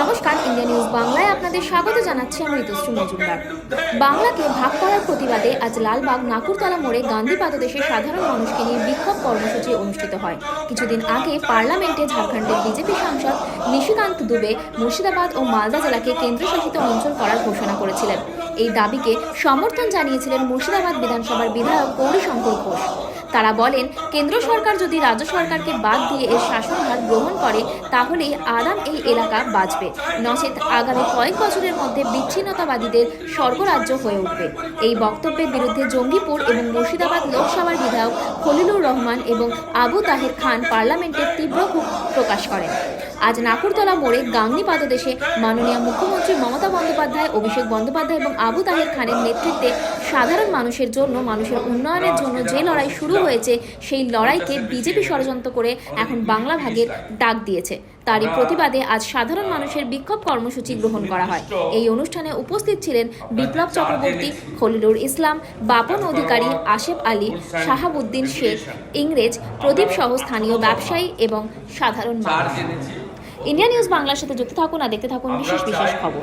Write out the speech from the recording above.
নমস্কার, India news বাংলায় আপনাদের স্বাগত জানাচ্ছি আমি ঋতুশ্রী মজুমদার। বাংলাকে ভাগ করার প্রতিবাদে আজ লালবাগ, নাকুরতলা মোড়ে গান্ধী পাদদেশে সাধারণ মানুষকে নিয়ে বিক্ষোভ কর্মসূচি অনুষ্ঠিত হয়। কিছুদিন আগে পার্লামেন্টে ঝাড়খণ্ডের বিজেপি সাংসদ নিশিকান্ত দুবে মুর্শিদাবাদ ও মালদা জেলাকে কেন্দ্রশাসিত অঞ্চল করার ঘোষণা করেছিলেন। এই দাবিকে সমর্থন জানিয়েছিলেন মুর্শিদাবাদ বিধানসভার বিধায়ক গৌরীশঙ্কর ঘোষ। তারা বলেন, কেন্দ্র সরকার যদি রাজ্য সরকারকে বাদ দিয়ে এর শাসনভার গ্রহণ করে, তাহলেই আরাম এই এলাকা বাঁচবে। নচেত আগামী কয়েক বছরের মধ্যে বিচ্ছিন্নতাবাদীদের স্বর্গরাজ্য হয়ে উঠবে। এই বক্তব্যের বিরুদ্ধে জঙ্গিপুর এবং মুর্শিদাবাদ লোকসভার বিধায়ক খলিলুর রহমান এবং আবু তাহের খান পার্লামেন্টে তীব্র ক্ষোভ প্রকাশ করেন। আজ নাকুরতলা মোড়ে গাংনি পাদদেশে মাননীয় মুখ্যমন্ত্রী মমতা বন্দ্যোপাধ্যায়, অভিষেক বন্দ্যোপাধ্যায় এবং আবু তাহের খানের নেতৃত্বে সাধারণ মানুষের জন্য মানুষের উন্নয়নের জন্য যে লড়াই শুরু হয়েছে সেই লড়াইকে বিজেপি ষড়যন্ত্র করে এখন বাংলা ভাগের ডাক দিয়েছে। তারই প্রতিবাদে আজ সাধারণ মানুষের বিক্ষোভ কর্মসূচি গ্রহণ করা হয়। এই অনুষ্ঠানে উপস্থিত ছিলেন বিপ্লব চক্রবর্তী খলিলুর ইসলাম বাপন অধিকারী আসেফ আলী শাহাবুদ্দিন শেখ ইংরেজ প্রদীপ সহ স্থানীয় ব্যবসায়ী এবং সাধারণ মানুষ। ইন্ডিয়া নিউজ বাংলার সাথে যুক্ত থাকুন আর দেখতে থাকুন বিশেষ বিশেষ খবর।